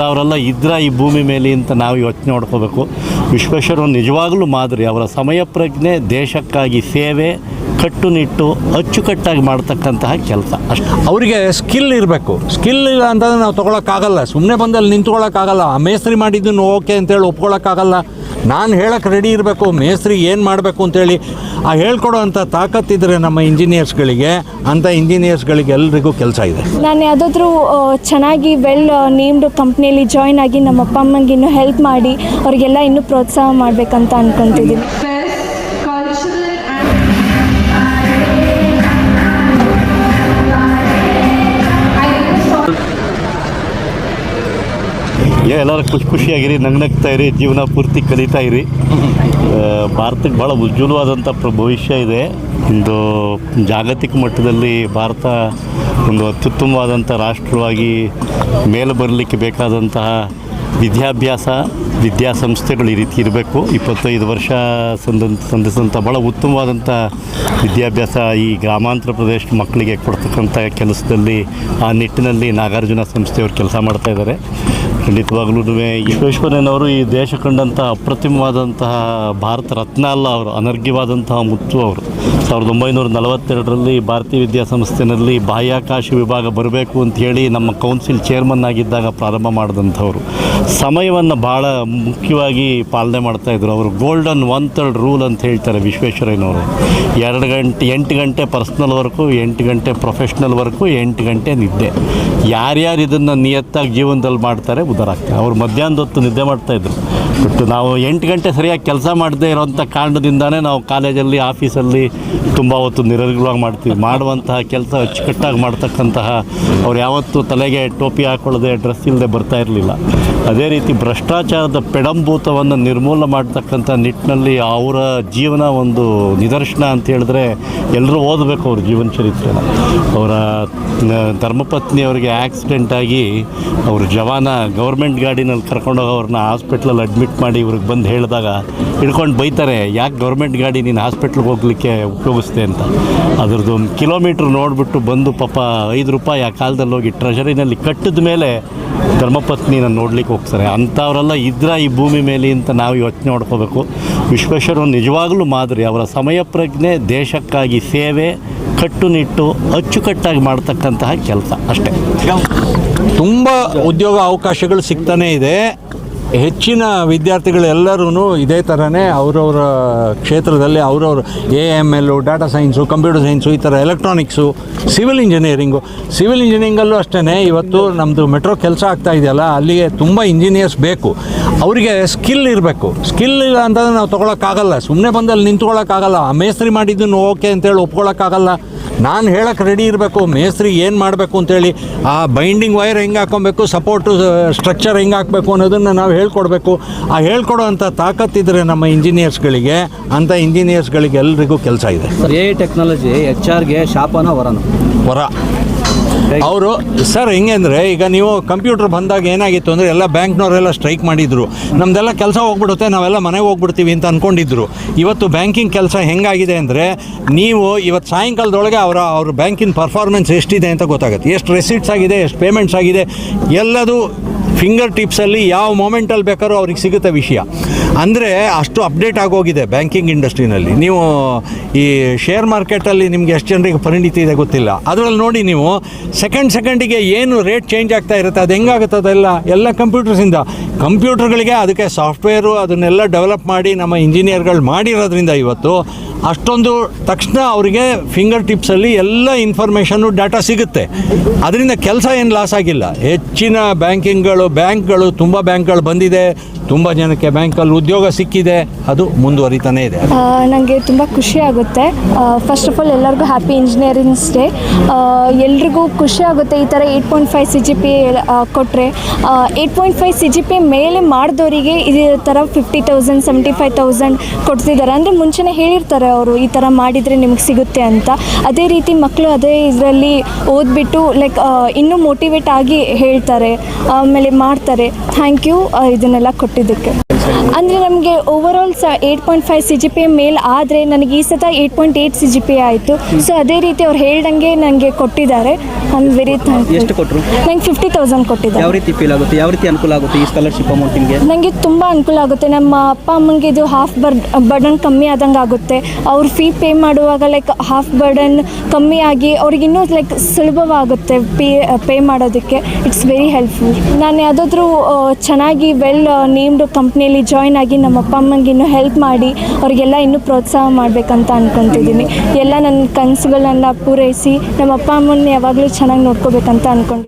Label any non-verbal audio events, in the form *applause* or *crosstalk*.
ಅಂಥವರೆಲ್ಲ ಇದ್ರ ಈ ಭೂಮಿ ಮೇಲೆ ಅಂತ ನಾವು ಯೋಚನೆ ಮಾಡ್ಕೋಬೇಕು. ವಿಶ್ವೇಶ್ವರ ನಿಜವಾಗಲೂ ಮಾದರಿ. ಅವರ ಸಮಯ ಪ್ರಜ್ಞೆ, ದೇಶಕ್ಕಾಗಿ ಸೇವೆ, ಕಟ್ಟುನಿಟ್ಟು, ಅಚ್ಚುಕಟ್ಟಾಗಿ ಮಾಡ್ತಕ್ಕಂತಹ ಕೆಲಸ. ಅಷ್ಟು. ಅವರಿಗೆ ಸ್ಕಿಲ್ ಇರಬೇಕು. ಸ್ಕಿಲ್ ಇಲ್ಲ ಅಂತಂದ್ರೆ ನಾವು ತೊಗೊಳಕ್ಕಾಗಲ್ಲ. ಸುಮ್ಮನೆ ಬಂದಲ್ಲಿ ನಿಂತ್ಕೊಳ್ಳೋಕ್ಕಾಗಲ್ಲ. ಮೇಸ್ತ್ರಿ ಮಾಡಿದ್ದನ್ನು ಓಕೆ ಅಂತೇಳಿ ಒಪ್ಕೊಳ್ಳೋಕ್ಕಾಗಲ್ಲ. ನಾನು ಹೇಳಕ್ಕೆ ರೆಡಿ ಇರಬೇಕು ಮೇಸ್ತ್ರಿ ಏನು ಮಾಡಬೇಕು ಅಂತೇಳಿ. ಆ ಹೇಳ್ಕೊಡೋ ಅಂಥ ತಾಕತ್ತಿದ್ರೆ ನಮ್ಮ ಇಂಜಿನಿಯರ್ಸ್ಗಳಿಗೆ ಅಂಥ ಇಂಜಿನಿಯರ್ಸ್ಗಳಿಗೆ ಎಲ್ಲರಿಗೂ ಕೆಲಸ ಇದೆ. ನಾನು ಯಾವುದಾದ್ರೂ ಚೆನ್ನಾಗಿ ವೆಲ್ ನೇಮ್ಡ್ ಕಂಪ್ನಿಯಲ್ಲಿ ಜಾಯ್ನ್ ಆಗಿ ನಮ್ಮ ಅಪ್ಪ ಅಮ್ಮಂಗೆ ಇನ್ನೂ ಹೆಲ್ಪ್ ಮಾಡಿ ಅವರಿಗೆಲ್ಲ ಇನ್ನೂ ಪ್ರೋತ್ಸಾಹ ಮಾಡಬೇಕಂತ ಅಂದ್ಕೊತಿದ್ದೀನಿ ಎಲ್ಲರೂ ಖುಷಿ ಖುಷಿಯಾಗಿರಿ ನಗ್ನಗ್ತಾ ಇರಿ ಜೀವನ ಪೂರ್ತಿ ಕಲಿತಾ ಇರಿ. *laughs* ಭಾರತಕ್ಕೆ ಭಾಳ ಉಜ್ವಲವಾದಂಥ ಪ್ರ ಭವಿಷ್ಯ ಇದೆ. ಒಂದು ಜಾಗತಿಕ ಮಟ್ಟದಲ್ಲಿ ಭಾರತ ಒಂದು ಅತ್ಯುತ್ತಮವಾದಂಥ ರಾಷ್ಟ್ರವಾಗಿ ಮೇಲೆ ಬರಲಿಕ್ಕೆ ಬೇಕಾದಂತಹ ವಿದ್ಯಾಭ್ಯಾಸ ವಿದ್ಯಾಸಂಸ್ಥೆಗಳು ಈ ರೀತಿ ಇರಬೇಕು. ಇಪ್ಪತ್ತೈದು ವರ್ಷ ಸಂದ ಸಂದಿಸಿದಂಥ ಭಾಳ ಉತ್ತಮವಾದಂಥ ವಿದ್ಯಾಭ್ಯಾಸ ಈ ಗ್ರಾಮಾಂತರ ಪ್ರದೇಶದ ಮಕ್ಕಳಿಗೆ ಕೊಡ್ತಕ್ಕಂಥ ಕೆಲಸದಲ್ಲಿ ಆ ನಿಟ್ಟಿನಲ್ಲಿ ನಾಗಾರ್ಜುನ ಸಂಸ್ಥೆಯವರು ಕೆಲಸ ಮಾಡ್ತಾ ಇದ್ದಾರೆ. ಖಂಡಿತವಾಗ್ಲೂ ವಿಶ್ವೇಶ್ವರಯ್ಯನವರು ಈ ದೇಶ ಕಂಡಂತಹ ಅಪ್ರತಿಮವಾದಂತಹ ಭಾರತ ರತ್ನ ಅಲ್ಲ ಅವರು, ಅನರ್ಘ್ಯವಾದಂತಹ ಮುತ್ತು ಅವರು. ಸಾವಿರದ ಒಂಬೈನೂರ ನಲವತ್ತೆರಡರಲ್ಲಿ ಭಾರತೀಯ ವಿದ್ಯಾಸಂಸ್ಥೆನಲ್ಲಿ ಬಾಹ್ಯಾಕಾಶ ವಿಭಾಗ ಬರಬೇಕು ಅಂತ ಹೇಳಿ ನಮ್ಮ ಕೌನ್ಸಿಲ್ ಚೇರ್ಮನ್ ಆಗಿದ್ದಾಗ ಪ್ರಾರಂಭ ಮಾಡಿದಂಥವ್ರು. ಸಮಯವನ್ನು ಭಾಳ ಮುಖ್ಯವಾಗಿ ಪಾಲನೆ ಮಾಡ್ತಾಯಿದ್ರು ಅವರು ಗೋಲ್ಡನ್ ಒನ್ ತರ್ಡ್ ರೂಲ್ ಅಂತ ಹೇಳ್ತಾರೆ ವಿಶ್ವೇಶ್ವರಯ್ಯನವರು. ಎರಡು ಗಂಟೆ, ಎಂಟು ಗಂಟೆ ಪರ್ಸ್ನಲ್ ವರ್ಕು ಎಂಟು ಗಂಟೆ ಪ್ರೊಫೆಷ್ನಲ್ ವರ್ಕು ಎಂಟು ಗಂಟೆ ನಿದ್ದೆ. ಯಾರ್ಯಾರು ಇದನ್ನು ನಿಯತ್ತಾಗಿ ಜೀವನದಲ್ಲಿ ಮಾಡ್ತಾರೆ ಉದಾರಾಗ್ತಾರೆ ಅವ್ರು ಮಧ್ಯಾಹ್ನದ ಹೊತ್ತು ನಿದ್ದೆ ಮಾಡ್ತಾಯಿದ್ರು ಬಟ್ ನಾವು ಎಂಟು ಗಂಟೆ ಸರಿಯಾಗಿ ಕೆಲಸ ಮಾಡದೇ ಇರೋವಂಥ ಕಾರಣದಿಂದನೇ ನಾವು ಕಾಲೇಜಲ್ಲಿ, ಆಫೀಸಲ್ಲಿ ತುಂಬ ಹೊತ್ತು ನಿರರ್ಗಳವಾಗಿ ಮಾಡ್ತೀವಿ. ಮಾಡುವಂತಹ ಕೆಲಸ ಅಚ್ಚುಕಟ್ಟಾಗಿ ಮಾಡ್ತಕ್ಕಂತಹ ಅವ್ರು ಯಾವತ್ತೂ ತಲೆಗೆ ಟೋಪಿ ಹಾಕೊಳ್ಳದೆ, ಡ್ರೆಸ್ ಇಲ್ಲದೆ ಬರ್ತಾ ಇರಲಿಲ್ಲ. ಅದೇ ರೀತಿ ಭ್ರಷ್ಟಾಚಾರದ ಪೆಡಂಭೂತವನ್ನು ನಿರ್ಮೂಲನೆ ಮಾಡ್ತಕ್ಕಂಥ ನಿಟ್ಟಿನಲ್ಲಿ ಅವರ ಜೀವನ ಒಂದು ನಿದರ್ಶನ ಅಂತ ಹೇಳಿದ್ರೆ ಎಲ್ಲರೂ ಓದಬೇಕು ಅವ್ರ ಜೀವನ ಚರಿತ್ರೆನ. ಅವರ ಧರ್ಮಪತ್ನಿಯವರಿಗೆ ಆಕ್ಸಿಡೆಂಟ್ ಆಗಿ ಅವರು ಜವಾನ ಗೌರ್ಮೆಂಟ್ ಗಾಡಿನಲ್ಲಿ ಕರ್ಕೊಂಡೋಗಿ ಅವ್ರನ್ನ ಹಾಸ್ಪಿಟ್ಲಲ್ಲಿ ಅಡ್ಮಿಟ್ ಮಾಡಿ ಇವ್ರಿಗೆ ಬಂದು ಹೇಳಿದಾಗ ಹಿಡ್ಕೊಂಡು ಬೈತಾರೆ, ಯಾಕೆ ಗೌರ್ಮೆಂಟ್ ಗಾಡಿ ನೀನು ಹಾಸ್ಪಿಟ್ಲ್ಗೆ ಹೋಗಲಿಕ್ಕೆ ಉಪಯೋಗಿಸ್ತೆ ಅಂತ. ಅದ್ರದ್ದು ಒಂದು ಕಿಲೋಮೀಟ್ರ್ ನೋಡಿಬಿಟ್ಟು ಬಂದು ಪಾಪ ಐದು ರೂಪಾಯಿ ಆ ಕಾಲದಲ್ಲಿ ಹೋಗಿ ಟ್ರೆಷರಿನಲ್ಲಿ ಕಟ್ಟಿದ ಮೇಲೆ ಧರ್ಮಪತ್ನಿನ ನೋಡ್ಲಿಕ್ಕೆ ಹೋಗ್ತಾರೆ. ಅಂಥವರೆಲ್ಲ ಇದ್ರ ಈ ಭೂಮಿ ಮೇಲೆ ಅಂತ ನಾವು ಯೋಚನೆ ಮಾಡ್ಕೋಬೇಕು. ವಿಶ್ವೇಶ್ವರ ನಿಜವಾಗ್ಲೂ ಮಾದರಿ. ಅವರ ಸಮಯ ಪ್ರಜ್ಞೆ, ದೇಶಕ್ಕಾಗಿ ಸೇವೆ, ಕಟ್ಟುನಿಟ್ಟು, ಅಚ್ಚುಕಟ್ಟಾಗಿ ಮಾಡ್ತಕ್ಕಂತಹ ಕೆಲಸ ಅಷ್ಟೇ. ತುಂಬ ಉದ್ಯೋಗ ಅವಕಾಶಗಳು ಸಿಗ್ತಾನೇ ಇದೆ. ಹೆಚ್ಚಿನ ವಿದ್ಯಾರ್ಥಿಗಳೆಲ್ಲರೂ ಇದೇ ಥರನೇ ಅವರವರ ಕ್ಷೇತ್ರದಲ್ಲಿ ಅವರವರು ಎ ಎಂ ಎಲ್ಲು ಡಾಟಾ ಸೈನ್ಸು ಕಂಪ್ಯೂಟರ್ ಸೈನ್ಸು ಈ ಥರ ಎಲೆಕ್ಟ್ರಾನಿಕ್ಸು ಸಿವಿಲ್ ಇಂಜಿನಿಯರಿಂಗು ಸಿವಿಲ್ ಇಂಜಿನಿಯರಿಂಗಲ್ಲೂ ಅಷ್ಟೇ ಇವತ್ತು ನಮ್ಮದು ಮೆಟ್ರೋ ಕೆಲಸ ಆಗ್ತಾ ಇದೆಯಲ್ಲ, ಅಲ್ಲಿಗೆ ತುಂಬ ಇಂಜಿನಿಯರ್ಸ್ ಬೇಕು. ಅವರಿಗೆ ಸ್ಕಿಲ್ ಇರಬೇಕು. ಸ್ಕಿಲ್ ಇಲ್ಲ ಅಂತಂದರೆ ನಾವು ತೊಗೊಳಕ್ಕಾಗಲ್ಲ. ಸುಮ್ಮನೆ ಬಂದಲ್ಲಿ ನಿಂತ್ಕೊಳ್ಳೋಕ್ಕಾಗಲ್ಲ ಮೇಸ್ತ್ರಿ ಮಾಡಿದ್ದನ್ನು ಓಕೆ ಅಂತೇಳಿ ಒಪ್ಕೊಳ್ಳೋಕ್ಕಾಗಲ್ಲ ನಾನು ಹೇಳಕ್ಕೆ ರೆಡಿ ಇರಬೇಕು ಮೇಸ್ತ್ರಿ ಏನು ಮಾಡಬೇಕು ಅಂತೇಳಿ ಆ ಬೈಂಡಿಂಗ್ ವೈರ್ ಹೆಂಗೆ ಹಾಕೊಬೇಕು ಸಪೋರ್ಟು ಸ್ಟ್ರಕ್ಚರ್ ಹೆಂಗೆ ಹಾಕಬೇಕು ಅನ್ನೋದನ್ನು ನಾವು ಹೇಳ್ಕೊಡ್ಬೇಕು. ಆ ಹೇಳ್ಕೊಡೋ ಅಂಥ ತಾಕತ್ತಿದ್ರೆ ನಮ್ಮ ಇಂಜಿನಿಯರ್ಸ್ಗಳಿಗೆ ಅಂಥ ಇಂಜಿನಿಯರ್ಸ್ಗಳಿಗೆ ಎಲ್ರಿಗೂ ಕೆಲಸ ಇದೆ. ಎ ಟೆಕ್ನಾಲಜಿ ಎಚ್ ಆರ್ಗೆ ಶಾಪನ ವರನು? ಹೊರ ಅವರು, ಸರ್, ಹೆಂಗೆ ಅಂದರೆ, ಈಗ ನೀವು ಕಂಪ್ಯೂಟರ್ ಬಂದಾಗ ಏನಾಗಿತ್ತು ಅಂದರೆ ಎಲ್ಲ ಬ್ಯಾಂಕ್ನವರೆಲ್ಲ ಸ್ಟ್ರೈಕ್ ಮಾಡಿದ್ರು. ನಮ್ಮದೆಲ್ಲ ಕೆಲಸ ಹೋಗ್ಬಿಡುತ್ತೆ, ನಾವೆಲ್ಲ ಮನೆಗೆ ಹೋಗ್ಬಿಡ್ತೀವಿ ಅಂತ ಅಂದ್ಕೊಂಡಿದ್ರು ಇವತ್ತು ಬ್ಯಾಂಕಿಂಗ್ ಕೆಲಸ ಹೆಂಗಾಗಿದೆ ಅಂದರೆ, ನೀವು ಇವತ್ತು ಸಾಯಂಕಾಲದೊಳಗೆ ಅವರ, ಅವ್ರ ಬ್ಯಾಂಕಿನ ಪರ್ಫಾರ್ಮೆನ್ಸ್ ಎಷ್ಟಿದೆ ಅಂತ ಗೊತ್ತಾಗುತ್ತೆ. ಎಷ್ಟು ರೆಸಿಟ್ಸ್ ಆಗಿದೆ, ಎಷ್ಟು ಪೇಮೆಂಟ್ಸ್ ಆಗಿದೆ, ಎಲ್ಲದು ಫಿಂಗರ್ ಟಿಪ್ಸಲ್ಲಿ ಯಾವ ಮೊಮೆಂಟಲ್ಲಿ ಬೇಕಾದ್ರೂ ಅವ್ರಿಗೆ ಸಿಗುತ್ತೆ ವಿಷಯ. ಅಂದರೆ ಅಷ್ಟು ಅಪ್ಡೇಟ್ ಆಗೋಗಿದೆ ಬ್ಯಾಂಕಿಂಗ್ ಇಂಡಸ್ಟ್ರಿನಲ್ಲಿ. ನೀವು ಈ ಶೇರ್ ಮಾರ್ಕೆಟಲ್ಲಿ ನಿಮಗೆ ಎಷ್ಟು ಜನರಿಗೆ ಪರಿಣಿತಿ ಇದೆ ಗೊತ್ತಿಲ್ಲ. ಅದರಲ್ಲಿ ನೋಡಿ ನೀವು ಸೆಕೆಂಡ್ ಸೆಕೆಂಡಿಗೆ ಏನು ರೇಟ್ ಚೇಂಜ್ ಆಗ್ತಾ ಇರುತ್ತೆ, ಅದು ಹೆಂಗಾಗುತ್ತೆ ಅದೆಲ್ಲ, ಎಲ್ಲ ಕಂಪ್ಯೂಟರ್ಸಿಂದ. ಕಂಪ್ಯೂಟರ್ಗಳಿಗೆ ಅದಕ್ಕೆ ಸಾಫ್ಟ್ವೇರು ಅದನ್ನೆಲ್ಲ ಡೆವಲಪ್ ಮಾಡಿ ನಮ್ಮ ಇಂಜಿನಿಯರ್ಗಳು ಮಾಡಿರೋದ್ರಿಂದ ಇವತ್ತು ಅಷ್ಟೊಂದು ತಕ್ಷಣ ಅವರಿಗೆ ಫಿಂಗರ್ ಟಿಪ್ಸಲ್ಲಿ ಎಲ್ಲ ಇನ್ಫಾರ್ಮೇಷನ್ನು ಡಾಟಾ ಸಿಗುತ್ತೆ. ಅದರಿಂದ ಕೆಲಸ ಏನು ಲಾಸ್ ಆಗಿಲ್ಲ. ಹೆಚ್ಚಿನ ಬ್ಯಾಂಕಿಂಗ್ಗಳು ಬ್ಯಾಂಕ್ಗಳು, ತುಂಬ ಬ್ಯಾಂಕ್ಗಳು ಬಂದಿದೆ. ತುಂಬ ಜನಕ್ಕೆ ಬ್ಯಾಂಕಲ್ಲಿ ಉದ್ಯೋಗ ಸಿಕ್ಕಿದೆ. ಅದು ಮುಂದುವರಿತಾನೇ ಇದೆ. ನನಗೆ ತುಂಬ ಖುಷಿ ಆಗುತ್ತೆ. ಫಸ್ಟ್ ಆಫ್ ಆಲ್ ಎಲ್ಲರಿಗೂ ಹ್ಯಾಪಿ ಇಂಜಿನಿಯರಿಂಗ್ಸ್ ಡೇ ಎಲ್ರಿಗೂ ಖುಷಿ ಆಗುತ್ತೆ ಈ ಥರ eight point five C G P ಕೊಟ್ಟರೆ eight point five C G P ಮೇಲೆ ಮಾಡಿದವರಿಗೆ ಇದೇ ಥರ fifty thousand seventy five thousand ಕೊಡ್ತಿದ್ದಾರೆ. ಅಂದರೆ ಮುಂಚೆನೇ ಹೇಳಿರ್ತಾರೆ ಅವರು ಈ ಥರ ಮಾಡಿದರೆ ನಿಮ್ಗೆ ಸಿಗುತ್ತೆ ಅಂತ. ಅದೇ ರೀತಿ ಮಕ್ಕಳು ಅದೇ ಇದರಲ್ಲಿ ಓದ್ಬಿಟ್ಟು ಲೈಕ್ ಇನ್ನೂ ಮೋಟಿವೇಟ್ ಆಗಿ ಹೇಳ್ತಾರೆ. ಆಮೇಲೆ ಮಾಡ್ತಾರೆ. ಥ್ಯಾಂಕ್ ಯು ಇದನ್ನೆಲ್ಲ ಕೊಟ್ಟಿದ್ದಕ್ಕೆ. ಅಂದರೆ ನಮಗೆ ಓವರಾಲ್ ಸ eight point five C G P ಮೇಲ್ ಆದರೆ ನನಗೆ ಈ ಸತ eight point eight C G P ಆಯಿತು. ಸೊ ಅದೇ ರೀತಿ ಅವ್ರು ಹೇಳ್ದಂಗೆ ನನಗೆ ಕೊಟ್ಟಿದ್ದಾರೆ. ಆಮ್ ವೆರಿ ಎಷ್ಟು ಕೊಟ್ಟರು ನಂಗೆ ಫಿಫ್ಟಿ ತೌಸಂಡ್ ಕೊಟ್ಟಿದ್ದಾರೆ. ಯಾವ ರೀತಿ ಫೀಲ್ ಆಗುತ್ತೆ? ಯಾವ ರೀತಿ ಅನುಕೂಲ ಆಗುತ್ತೆ ಈ ಸ್ಕಾಲರ್ಶಿಪ್ ಅಮೌಂಟ್ ನಿಮಗೆ? ನನಗೆ ತುಂಬ ಅನುಕೂಲ ಆಗುತ್ತೆ. ನಮ್ಮ ಅಪ್ಪ ಅಮ್ಮಂಗೆ ಇದು ಹಾಫ್ ಬರ್ ಬರ್ಡನ್ ಕಮ್ಮಿ ಆದಂಗೆ ಆಗುತ್ತೆ. ಅವ್ರ ಫೀ ಪೇ ಮಾಡುವಾಗ ಲೈಕ್ ಹಾಫ್ ಬರ್ಡನ್ ಕಮ್ಮಿ ಆಗಿ ಅವ್ರಿಗೆ ಇನ್ನೂ ಲೈಕ್ ಸುಲಭವಾಗುತ್ತೆ ಪೇ ಪೇ ಮಾಡೋದಕ್ಕೆ. ಇಟ್ಸ್ ವೆರಿ ಹೆಲ್ಪ್ಫುಲ್ ನಾನು ಯಾವುದಾದ್ರೂ ಚೆನ್ನಾಗಿ ವೆಲ್ ನೇಮ್ಡ್ ಕಂಪ್ನಿಯಲ್ಲಿ ಜಾಯ್ನ್ ಆಗಿ ನಮ್ಮ ಅಪ್ಪ ಅಮ್ಮಂಗೆ ಇನ್ನೂ ಹೆಲ್ಪ್ ಮಾಡಿ ಅವರಿಗೆಲ್ಲ ಇನ್ನೂ ಪ್ರೋತ್ಸಾಹ ಮಾಡಬೇಕಂತ ಅಂದ್ಕೊತಿದ್ದೀನಿ ಎಲ್ಲ ನನ್ನ ಕನಸುಗಳನ್ನ ಪೂರೈಸಿ ನಮ್ಮ ಅಪ್ಪ ಅಮ್ಮನ ಯಾವಾಗಲೂ ಚೆನ್ನಾಗಿ ನೋಡ್ಕೋಬೇಕಂತ ಅಂದ್ಕೊಂಡು